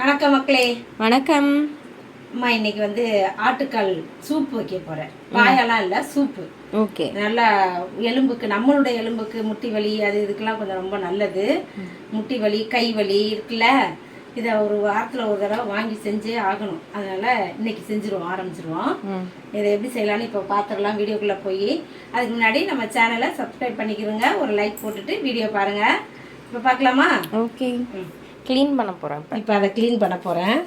வணக்கம் மக்களே. வணக்கம். அம்மா இன்னைக்கு வந்து ஆட்டுக்கால் சூப் வைக்க போறேன். பாயெல்லாம் இல்லை சூப்பு ஓகே. நல்லா எலும்புக்கு நம்மளுடைய எலும்புக்கு முட்டி வலி அது இதுக்கெல்லாம் கொஞ்சம் ரொம்ப நல்லது. முட்டி வலி கை வலி இருக்குல்ல இதை ஒரு வாரத்தில் ஒரு தடவை வாங்கி செஞ்சே ஆகணும். அதனால இன்னைக்கு செஞ்சுருவோம் ஆரம்பிச்சிருவோம். இதை எப்படி செய்யலாம்னு இப்போ பார்த்துடலாம் வீடியோக்குள்ளே போய் அதுக்கு முன்னாடி நம்ம சேனலை சப்ஸ்கிரைப் பண்ணிக்கிறோங்க. ஒரு லைக் போட்டுட்டு வீடியோ பாருங்க. இப்போ பார்க்கலாமா? ஓகே. க்ளீன் பண்ண போகிறேன் இப்போ. இப்போ அதை க்ளீன் பண்ண போகிறேன்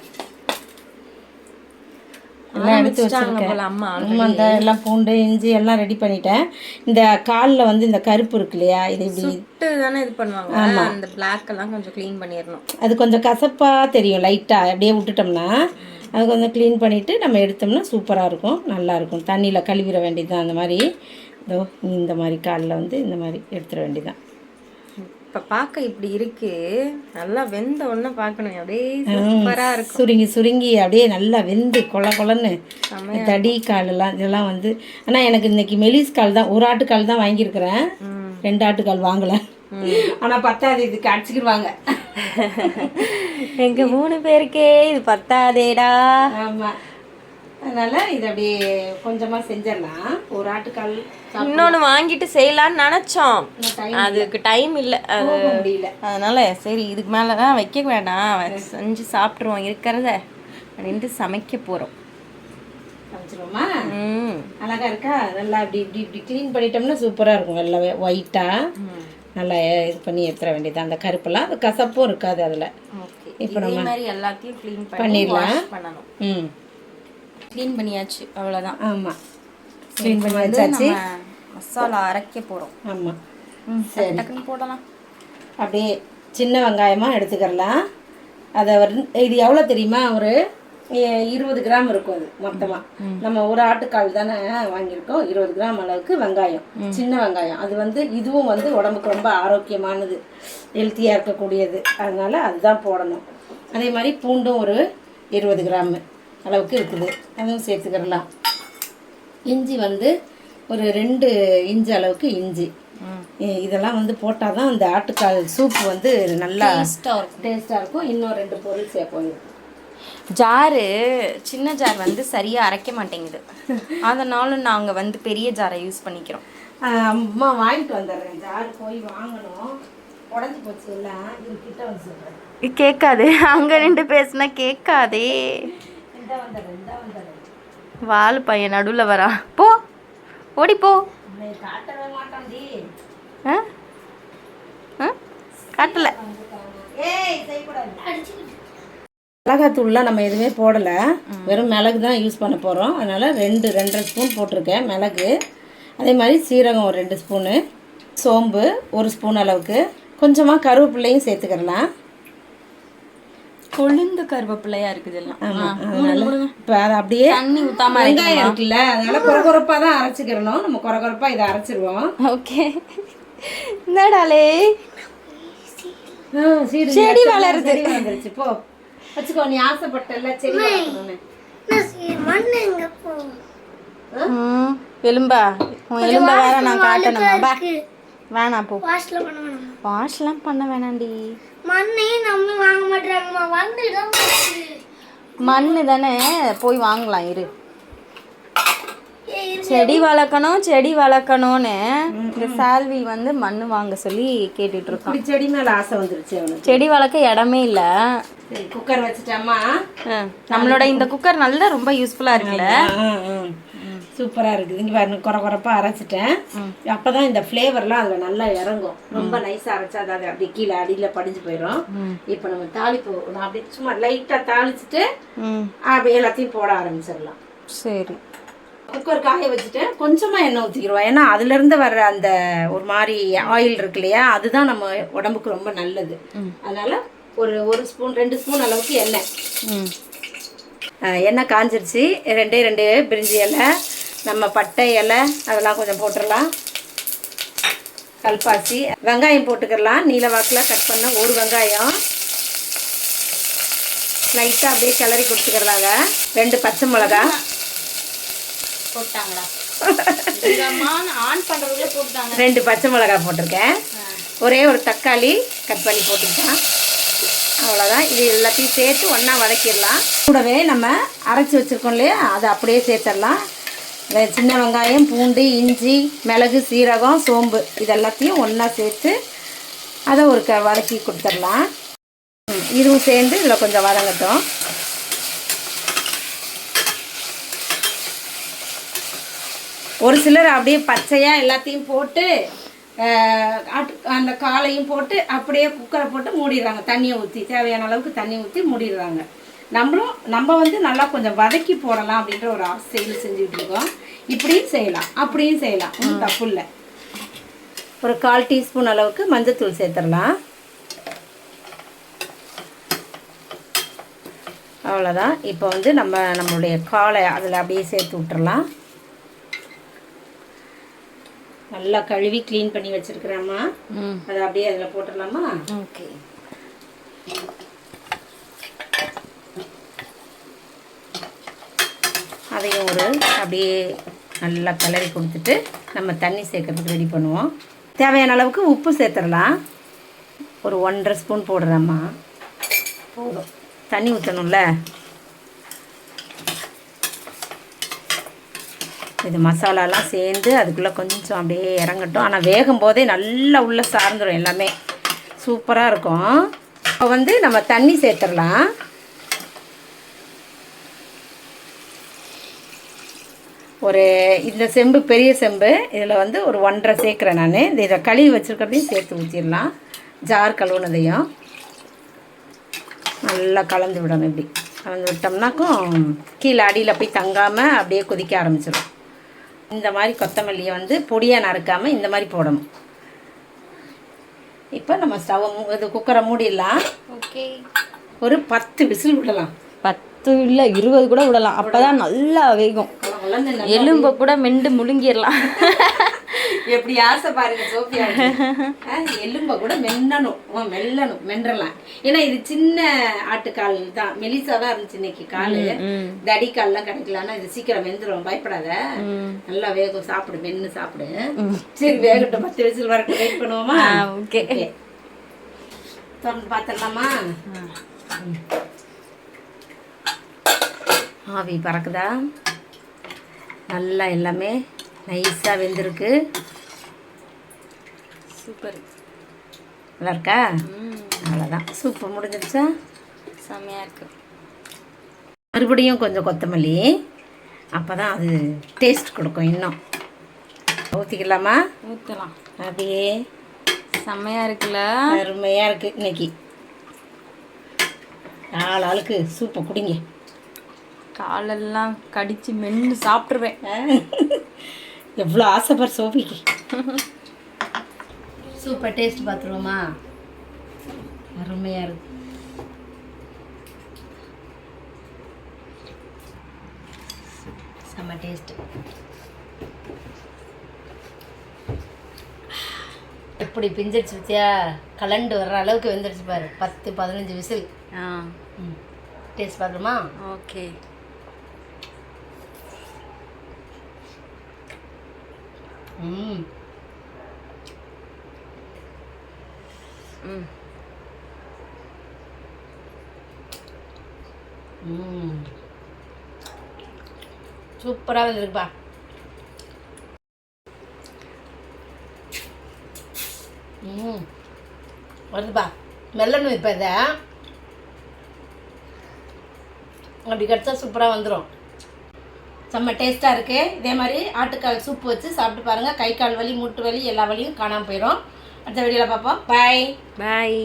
எல்லாம் எடுத்து வச்சிருக்கேன். அம்மா இந்த எல்லாம் பூண்டு இஞ்சி எல்லாம் ரெடி பண்ணிட்டேன். இந்த காலில் வந்து இந்த கருப்பு இருக்கு இல்லையா இது இப்படி சுட்டு தானே இது பண்ணுவாங்க. அந்த பிளாக் எல்லாம் கொஞ்சம் க்ளீன் பண்ணிடணும். அது கொஞ்சம் கசப்பாக தெரியும் லைட்டாக அப்படியே விட்டுட்டோம்னா அது கொஞ்சம் க்ளீன் பண்ணிவிட்டு நம்ம எடுத்தோம்னா சூப்பராக இருக்கும் நல்லா இருக்கும். தண்ணியில் கழுவிட வேண்டியதுதான் அந்த மாதிரி. இதோ இந்த மாதிரி காலில் வந்து இந்த மாதிரி எடுத்துட வேண்டியதுதான். இப்போ பார்க்க இப்படி இருக்கு. நல்லா வெந்த உடனே பார்க்கணும் அப்படியே சூப்பராக இருக்கும். சுருங்கி சுருங்கி அப்படியே நல்லா வெந்து கொல கொலன்னு தடி காலெல்லாம் இதெல்லாம் வந்து. ஆனால் எனக்கு இன்னைக்கு மெலிஸ் கால் தான். ஒரு ஆட்டுக்கால் தான் வாங்கியிருக்கிறேன். ரெண்டு ஆட்டுக்கால் வாங்கலை. ஆனால் பத்தாது இதுக்கு அடிச்சுக்கிடுவாங்க எங்க மூணு பேருக்கே இது பத்தாதேடா. ஆமாம் அதனால இது அப்படியே கொஞ்சமாக செஞ்சிடலாம் ஒரு ஆட்டுக்கால் இன்னொன்னு வாங்கிட்டு செய்யலாம்னு நினைச்சோம். அதுக்கு டைம் இல்லை. அது முடியல. அதனால சரி இதுக்கு மேலே தான் வைக்க வேண்டாம் செஞ்சு சாப்பிட்ருவோம் இருக்கிறத. அப்படின்ட்டு சமைக்க போகிறோம் சமைச்சிருவோமா? ம். அழகா இருக்கா? நல்லா இப்படி இப்படி இப்படி க்ளீன் பண்ணிட்டோம்னா சூப்பராக இருக்கும். எல்லாமே ஒயிட்டாக நல்லா இது பண்ணி எடுத்துட வேண்டியது அந்த கருப்பெல்லாம் அது கசப்பும் இருக்காது அதில். இதே மாதிரி எல்லாத்தையும் க்ளீன் பண்ணி பண்ணிடலாம். ம். க்ளீன் பண்ணியாச்சு அவ்வளோதான் ஆமாம் க்ளீன் பண்ணி வச்சாச்சு மசாலா அரைக்க போகிறோம் ஆமாம் சரி. டக்குன்னு போடலாம். அப்படியே சின்ன வெங்காயமாக எடுத்துக்கிடலாம் அதை இது எவ்வளோ தெரியுமா? ஒரு இருபது கிராம் இருக்கும் அது மொத்தமாக நம்ம ஒரு ஆட்டுக்கால் தானே வாங்கியிருக்கோம். இருபது கிராம் அளவுக்கு வெங்காயம் சின்ன வெங்காயம். அது வந்து இதுவும் வந்து உடம்புக்கு ரொம்ப ஆரோக்கியமானது ஹெல்த்தியாக இருக்கக்கூடியது. அதனால அதுதான் போடணும். அதே மாதிரி பூண்டும் ஒரு இருபது கிராம். அளவுக்கு இருக்குது. அதுவும் சேர்த்துக்கிடலாம். இஞ்சி வந்து ஒரு ரெண்டு இன்ச்சு அளவுக்கு இஞ்சி. இதெல்லாம் வந்து போட்டால் தான் அந்த ஆட்டுக்கால் சூப் வந்து நல்லா டேஸ்ட்டாக இருக்கும். டேஸ்ட்டாக இருக்கும். இன்னும் ரெண்டு பொருள் சேர்ப்போம். ஜாரு சின்ன ஜார் வந்து சரியாக அரைக்க மாட்டேங்குது. அதனால நாங்கள் வந்து பெரிய ஜாரை யூஸ் பண்ணிக்கிறோம். அம்மா வாங்கிட்டு வந்துடுறேன். ஜார் போய் வாங்கணும். உடஞ்சி போச்சு எல்லாம் இது கிட்ட வந்து கேட்காது. அங்கே நின்று பேசுனா கேட்காதே. வால் பையன் நடுவில் வரா. போ. ஓடி போ. காட்டல. மிளகாத்தூள்லாம் நம்ம எதுவுமே போடலை. வெறும் மிளகு தான் யூஸ் பண்ண போகிறோம் அதனால் ரெண்டு ரெண்டரை ஸ்பூன் போட்டிருக்கேன் மிளகு. அதே மாதிரி சீரகம் ஒரு ரெண்டு ஸ்பூனு சோம்பு ஒரு ஸ்பூன் அளவுக்கு. கொஞ்சமாக கருவேப்பிலையும் சேர்த்துக்கிடலாம் கொழுந்து கருவேப்பிள்ளையா இருக்குது எல்லாம். இப்போ அதை அப்படியே தண்ணி ஊத்தாம வெங்காயம் இருக்குல்ல அதனால குறகுறப்பாக தான் அரைச்சிக்கிறணும். நம்ம குறகுறப்பாக இதை அரைச்சிருவோம். ஓகே. என்னடாலே ஆ, சீடு செடி வளருது. செடி வளர்ந்துருச்சு போ. வச்சுக்கோ நீ ஆசைப்பட்டல செடி எலும்பா. உன் எலும்பை வேற நான் காட்டணுமா. பா வேணாம் போ. வாஷ்லாம் பண்ண வேணாண்டி. மண்ணையும் நம்ம வாங்க மாட்டாங்கம்மா வந்து தான் மண்ணு தானே? போய் வாங்கலாம் இரு. செடி வளர்க்கணும் செடி வளர்க்கணும்னு இந்த சால்வி வந்து மண்ணு வாங்க சொல்லி கேட்டுட்டு இருக்கோம் செடி மேலே ஆசை வந்துருச்சு அவனுக்கு. செடி வளர்க்க இடமே இல்லை. சரி குக்கர் வச்சுட்டாமா நம்மளோட இந்த குக்கர் நல்லா ரொம்ப யூஸ்ஃபுல்லா இருக்குல்ல. சூப்பராக இருக்குது. இங்கே பாருங்க குறை குறைப்பாக அரைச்சிட்டேன். அப்போ தான் இந்த ஃப்ளேவர்லாம் அதில் நல்லா இறங்கும். ரொம்ப நைஸாக அரைச்சா அது அப்படியே கீழே அடியில் படிஞ்சு போயிடும் இப்போ நம்ம தாளிப்பு நான் அப்படியே சும்மா லைட்டாக தாளிச்சிட்டு ம். அப்படியே எல்லாத்தையும் போட ஆரம்பிச்சிடலாம். சரி. குக்கர் காய வச்சுட்டேன் கொஞ்சமாக எண்ணெய் ஊற்றிக்கிடுவோம் ஏன்னா அதுலேருந்து வர்ற அந்த ஒரு மாதிரி ஆயில் இருக்கு இல்லையா அதுதான் நம்ம உடம்புக்கு ரொம்ப நல்லது. அதனால ஒரு ஒரு ஸ்பூன் ரெண்டு ஸ்பூன் அளவுக்கு எண்ணெய். எண்ணெய் காஞ்சிருச்சு. ரெண்டே ரெண்டு பிரிஞ்சி இலை நம்ம பட்டை இலை அதெல்லாம் கொஞ்சம் போட்டுடலாம். கல்பாசி. வெங்காயம் போட்டுக்கிடலாம் நீல வாக்கில் கட் பண்ண ஒரு வெங்காயம். லைட்டாக அப்படியே கிளறி கொடுத்துக்கிறலாங்க ரெண்டு பச்சை மிளகா. போட்டாங்களா? ரெண்டு பச்சை மிளகா போட்டிருக்கேன். ஒரே ஒரு தக்காளி கட் பண்ணி போட்டுக்கிட்டேன் அவ்வளோதான் இது எல்லாத்தையும் சேர்த்து ஒன்றா வதக்கிடலாம். கூடவே நம்ம அரைச்சி வச்சுருக்கோம் இல்லையா? அதை அப்படியே சேர்த்துடலாம். இந்த சின்ன வெங்காயம் பூண்டு இஞ்சி மிளகு சீரகம் சோம்பு இது எல்லாத்தையும் ஒன்றா சேர்த்து அதை ஒரு க வதக்கி கொடுத்துடலாம். இதுவும் சேர்ந்து இதில் கொஞ்சம் வதங்கட்டும். ஒரு சிலர் அப்படியே பச்சையாக எல்லாத்தையும் போட்டு அந்த காலையும் போட்டு அப்படியே குக்கரை போட்டு மூடிடுறாங்க. தண்ணியை ஊற்றி தேவையான அளவுக்கு தண்ணி ஊற்றி மூடிடுறாங்க. நம்மளும் நம்ம வந்து நல்லா கொஞ்சம் வதக்கி போடலாம் அப்படின்ற ஒரு ஆசையில் செஞ்சுட்டு இருக்கோம். இப்படியும் செய்யலாம் அப்படியும் செய்யலாம். ஒன்றும் தப்பு இல்லை. ஒரு கால் டீஸ்பூன் அளவுக்கு மஞ்சத்தூள் சேர்த்துடலாம். அவ்வளோதான் இப்போ வந்து நம்ம நம்மளுடைய காலை அதில் அப்படியே சேர்த்து விட்டுறலாம். நல்லா கழுவி க்ளீன் பண்ணி வச்சிருக்கிறேம்மா. அதை அப்படியே அதில் போட்டுடலாமா? ஓகே. அதையும் ஒரு அப்படியே நல்லா கிளறி கொடுத்துட்டு நம்ம தண்ணி சேர்க்கறதுக்கு ரெடி பண்ணுவோம். தேவையான அளவுக்கு உப்பு சேர்த்துடலாம். ஒரு ஒன்றரை ஸ்பூன் போடுறேம்மா. போதும். தண்ணி ஊற்றணும்ல இது மசாலாலாம் சேர்ந்து அதுக்குள்ளே கொஞ்சம் அப்படியே இறங்கட்டும். ஆனால் வேகும் போதே நல்லா உள்ளே சார்ந்துடும் எல்லாமே. சூப்பராக இருக்கும். இப்போ வந்து நம்ம தண்ணி சேர்த்துடலாம். ஒரு இந்த செம்பு பெரிய செம்பு. இதில் வந்து ஒரு ஒன்றரை சேர்க்குறேன் நான். இந்த இதை கழுவி வச்சுருக்கிறதையும் சேர்த்து ஊற்றிடலாம் ஜார் கழுவுனதையும். நல்லா கலந்து விடணும் இப்படி. கலந்து விட்டோம்னாக்கும் கீழே அடியில் போய் தங்காமல் அப்படியே கொதிக்க ஆரம்பிச்சிடும் இந்த மாதிரி கொத்தமல்லியை வந்து பொடியாக நறுக்காமல் இந்த மாதிரி போடணும். இப்போ நம்ம ஸ்டவ் இது குக்கரை மூடிடலாம். ஓகே. ஒரு பத்து விசில் விடலாம். பத்து இல்லை இருபது கூட விடலாம். அப்பதான் நல்லா வேகும். எலும்பை கூட மெண்டு முழுங்கிடலாம் எப்படி ஆசை பாருங்க சோஃபியா. எலும்ப கூட மென்னணும். மெல்லணும் மென்றலாம். ஏன்னா இது சின்ன ஆட்டுக்கால் தான். மெலிசா தான் இருந்துச்சு இன்னைக்கு கால். தடி கால்லாம் கிடைக்கல ஆனா இது சீக்கிரம் வெந்துடும் பயப்படாத. நல்லா வேகும். சாப்பிடு மென்னு சாப்பிடு. சரி வேகட்டும். பத்து விசில் வரைக்கும் வெயிட் பண்ணுவோமா? ஓகே. ஓகே. திறந்து பார்த்துடலாமா? ஆவி பறக்குதா? நல்லா எல்லாமே நைஸாக வெந்திருக்கு. சூப்பர். நல்லா இருக்கா? அவ்வளோதான் சூப்பர் முடிஞ்சிருச்சா? செம்மையா இருக்கு. மறுபடியும் கொஞ்சம் கொத்தமல்லி. அப்போ தான் அது டேஸ்ட் கொடுக்கும் இன்னும். ஊற்றிக்கலாமா ஊற்றலாம் அப்படியே. செம்மையா இருக்குல்ல? அருமையாக இருக்குது இன்னைக்கு. நாலு ஆளுக்கு சூப்பை குடிங்க. காலெல்லாம் கடிச்சு மென்று சாப்பிட்ருவேன் எவ்வளோ ஆசைப்படுற சோபிக்கு. சூப்பர் டேஸ்ட் பார்த்துருவோமா அருமையாக இருக்கு. செம்ம டேஸ்ட். எப்படி பிஞ்சிடுச்சு பத்தியா கலண்டு வர்ற அளவுக்கு வெந்துடுச்சு பாரு. பத்து பதினஞ்சு விசில். ஆ. டேஸ்ட் பார்க்கணுமா ஓகே. ம் ம் ம் சூப்பராக வந்துருக்குப்பா. ம். வருதுப்பா. மெல்லணும் இப்போ இதை. அப்படி கிடச்சா சூப்பராக வந்துடும் செம்ம டேஸ்ட்டாக இருக்குது இதே மாதிரி ஆட்டுக்கால் சூப் வச்சு சாப்பிட்டு பாருங்கள் கை கால் வலி மூட்டு வலி எல்லா வலியும் காணாமல் போயிடும் அடுத்த வீடியோவில் பார்ப்போம். பாய் பாய்